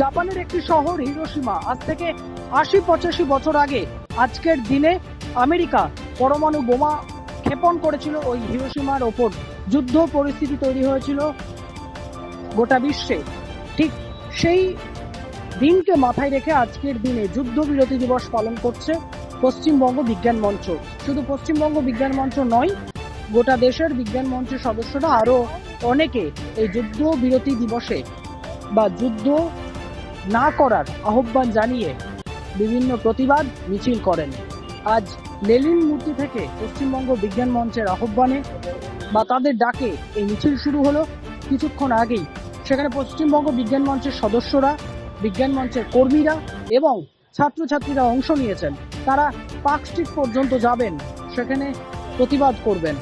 জাপানের একটি শহর হিরোসীমা আজ থেকে আশি, পঁচাশি বছর আগে আজকের দিনে আমেরিকা পরমাণু বোমা ক্ষেপণ করেছিল ওই হিরোসীমার ওপর। যুদ্ধ পরিস্থিতি তৈরি হয়েছিল গোটা বিশ্বে। ঠিক সেই দিনকে মাথায় রেখে আজকের দিনে যুদ্ধবিরতি দিবস পালন করছে পশ্চিমবঙ্গ বিজ্ঞান মঞ্চ। শুধু পশ্চিমবঙ্গ বিজ্ঞান মঞ্চ নয়, গোটা দেশের বিজ্ঞান মঞ্চের সদস্যরা আরও অনেকে এই যুদ্ধ বিরতি দিবসে বা যুদ্ধ না করার আহ্বান জানিয়ে বিভিন্ন প্রতিবাদ মিছিল করেন। আজ লেলিন মূর্তি থেকে পশ্চিমবঙ্গ বিজ্ঞান মঞ্চের আহ্বানে বা তাদের ডাকে এই মিছিল শুরু হলো। কিছুক্ষণ আগেই সেখানে পশ্চিমবঙ্গ বিজ্ঞান মঞ্চের সদস্যরা, বিজ্ঞান মঞ্চের কর্মীরা এবং ছাত্রছাত্রীরা অংশ নিয়েছেন। তারা পার্ক স্ট্রিট পর্যন্ত যাবেন, সেখানে প্রতিবাদ করবেন।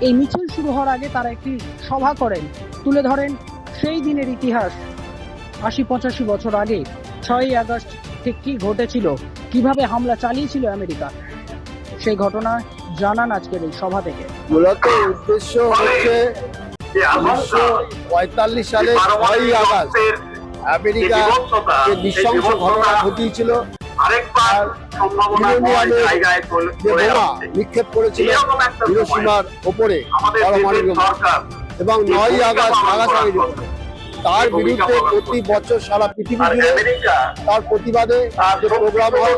এই মিছিল শুরু হওয়ার আগে তারা একটি সভা করেন। তুলে ধরেন সেই দিনের ইতিহাস। আশি পঁচাশি বছর আগে ছয়ই আগস্ট ঠিক কি ঘটেছিল কীভাবে হামলা চালিয়েছিল আমেরিকা সেই ঘটনা জানান আজকের এই সভা থেকে মূলত উদ্দেশ্য হচ্ছে উনিশশো পঁয়তাল্লিশ সালে ছয়ই আগস্ট আমেরিকা যে নৃশংস ঘটনা ঘটিয়েছিল। নিক্ষেপ করেছিল হিরোসীমার ওপরে এবং নয়ই আগস্ট পালন নাগাসাকি করার যুদ্ধ। তার বিরুদ্ধে প্রতি বছর সারা পৃথিবী জুড়ে তার প্রতিবাদে যে প্রোগ্রাম হয়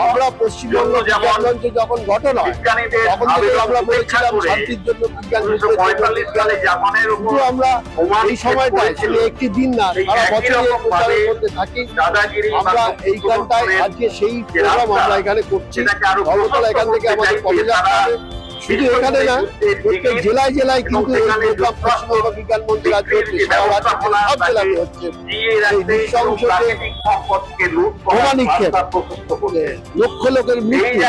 আমরা পশ্চিমবঙ্গ জন্য যেমন বিজ্ঞান মঞ্চে যখন ঘটনা হয় তখন থেকে আমরা বলেছিলাম শান্তির জন্য বিজ্ঞান শুধু আমরা এই সময়টায় শুধু একটি দিন না সারা বছর প্রচারের মধ্যে থাকি। আমরা এইখানটায় আজকে সেই প্রোগ্রাম আমরা এখানে করছি। ধর্মতলা এখান থেকে আমাদের কলেজ শুধু এখানে না প্রত্যেক জেলায় জেলায় কিন্তু পশ্চিমবঙ্গ বিজ্ঞান মন্ত্রী হচ্ছে সারা রাজ্য সব জেলাতে হচ্ছে। বোমা নিক্ষেপ। লক্ষ লোকের মৃত্যু।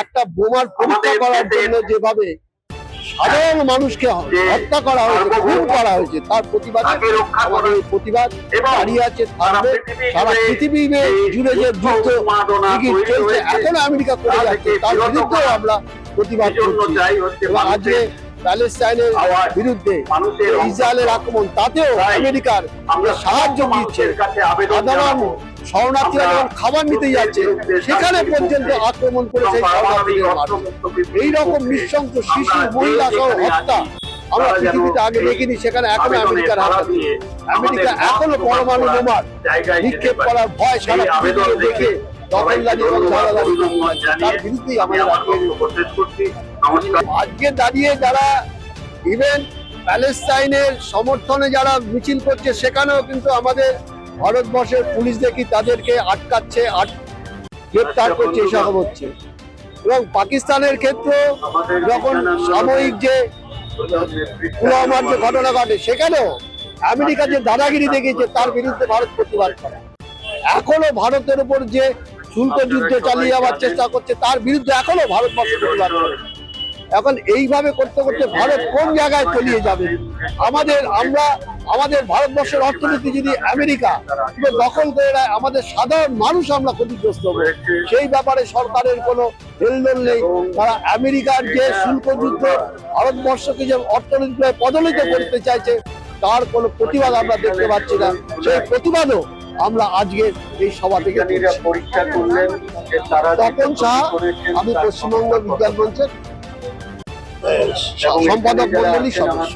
একটা বোমার পরীক্ষা করার জন্য যেভাবে সাধারণ মানুষকে হত্যা করা হয়েছে খুন করা হয়েছে তার প্রতিবাদে আমাদের এই প্রতিবাদ দাঁড়িয়ে আছে থাকবে সারা জুড়ে পৃথিবী জুড়ে যে যুদ্ধ চলছে এখনও আমেরিকা করে যাচ্ছে তার বিরত বিরুদ্ধে করা। আমরা প্রতিবাদ করছি। আজকে প্যালেস্টাইনের বিরুদ্ধে ইসরায়েলের আক্রমণ তাতেও আমেরিকার সাহায্য দিচ্ছে। সাধারণ শরণার্থীরা যখন খাবার নিতে যাচ্ছে সেখানে পর্যন্ত আক্রমণ করে সেই এবং পারমাণবিক শরণার্থীদের মারছে অস্ত্রমুক্ত পৃথিবীর এইরকম পক্ষে শিশু মহিলা সহ হত্যা। আমরা পৃথিবীতে আগে দেখিনি সেখানে এখনও আমেরিকার হাত আমেরিকা এখনও পরমাণু বোমার নিক্ষেপ করার ভয় সারা দেখে আজকে দাঁড়িয়ে যারা ইভেন প্যালেস্টাইনের সমর্থনে যারা মিছিল করছে সেখানেও কিন্তু আমাদের ভারতবর্ষের পুলিশ দেখি তাদেরকে আটকাচ্ছে গ্রেপ্তার করছে এসব হচ্ছে। এবং পাকিস্তানের ক্ষেত্রে যখন সাময়িক যে পুলওয়ামার যে ঘটনা ঘটে সেখানেও আমেরিকা যে দাদাগিরি দেখিয়েছে তার বিরুদ্ধে ভারত প্রতিবাদ করে। এখনও ভারতের উপর যে শুল্ক যুদ্ধ চালিয়ে যাওয়ার চেষ্টা করছে তার বিরুদ্ধে এখনও ভারতবর্ষ প্রতিবাদ করে। এখন এইভাবে করতে করতে ভারত কোন জায়গায় তলিয়ে যাবে? আমাদের আমরা আমাদের ভারতবর্ষের অর্থনীতি যদি আমেরিকা দখল করে নেয় আমাদের সাধারণ মানুষ আমরা ক্ষতিগ্রস্ত হবে। সেই ব্যাপারে সরকারের কোনো হেলদোল নেই। তারা আমেরিকার যে শুল্ক যুদ্ধ ভারতবর্ষকে যে অর্থনীতিভাবে পদলিত করতে চাইছে তার কোনো প্রতিবাদ আমরা দেখতে পাচ্ছি না। সেই প্রতিবাদও আমরা আজকে এই সভা থেকে পরীক্ষা করলেন তপন শাহ আমি পশ্চিমবঙ্গ বিজ্ঞান মঞ্চের সম্পাদক মন্ডলী সদস্য।